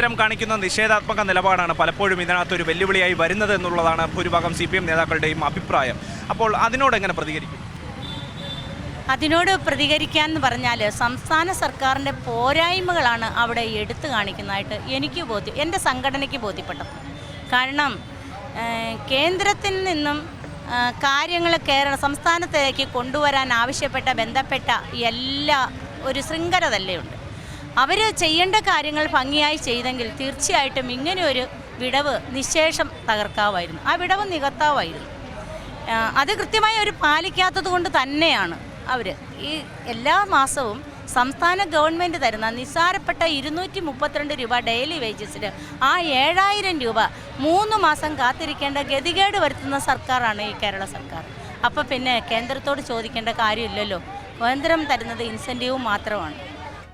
കേന്ദ്രം കാണിക്കുന്ന നിഷേധാത്മക നിലപാടാണ് പലപ്പോഴും ഇതിനകത്ത് ഒരു വെല്ലുവിളിയായി വരുന്നത് എന്നുള്ളതാണ് ഭൂരിഭാഗം സി പി എം നേതാക്കളുടെയും അഭിപ്രായം. അപ്പോൾ അതിനോട് എങ്ങനെ പ്രതികരിക്കും? അതിനോട് പ്രതികരിക്കാൻ എന്ന് പറഞ്ഞാൽ സംസ്ഥാന സർക്കാരിന്റെ പോരായ്മകളാണ് അവിടെ എടുത്തു കാണിക്കുന്നതായിട്ട് എനിക്ക് ബോധ്യം എന്റെ സംഘടനയ്ക്ക് ബോധ്യപ്പെട്ടത് കാരണം കേന്ദ്രത്തിൽ നിന്നും കാര്യങ്ങൾ കേരള സംസ്ഥാനത്തേക്ക് കൊണ്ടുവരാൻ ആവശ്യപ്പെട്ട ബന്ധപ്പെട്ട എല്ലാ ഒരു ശൃംഖല തന്നെയുണ്ട്. അവർ ചെയ്യേണ്ട കാര്യങ്ങൾ ഭംഗിയായി ചെയ്തെങ്കിൽ തീർച്ചയായിട്ടും ഇങ്ങനെ ഒരു വിടവ് നിശേഷം തകർക്കാവായിരുന്നു. ആ വിടവ് നികത്താവായിരുന്നു. അത് കൃത്യമായി അവർ പാലിക്കാത്തത് കൊണ്ട് തന്നെയാണ് അവർ ഈ എല്ലാ മാസവും സംസ്ഥാന ഗവൺമെന്റ് തരുന്ന നിസ്സാരപ്പെട്ട ഇരുന്നൂറ്റി മുപ്പത്തിരണ്ട് രൂപ ഡെയിലി വേജസിൽ ആ ഏഴായിരം രൂപ മൂന്ന് മാസം കാത്തിരിക്കേണ്ട ഗതികേട് വരുത്തുന്ന സർക്കാരാണ് ഈ കേരള സർക്കാർ. അപ്പോൾ പിന്നെ കേന്ദ്രത്തോട് ചോദിക്കേണ്ട കാര്യമില്ലല്ലോ. കേന്ദ്രം തരുന്നത് ഇൻസെന്റീവ് മാത്രമാണ്.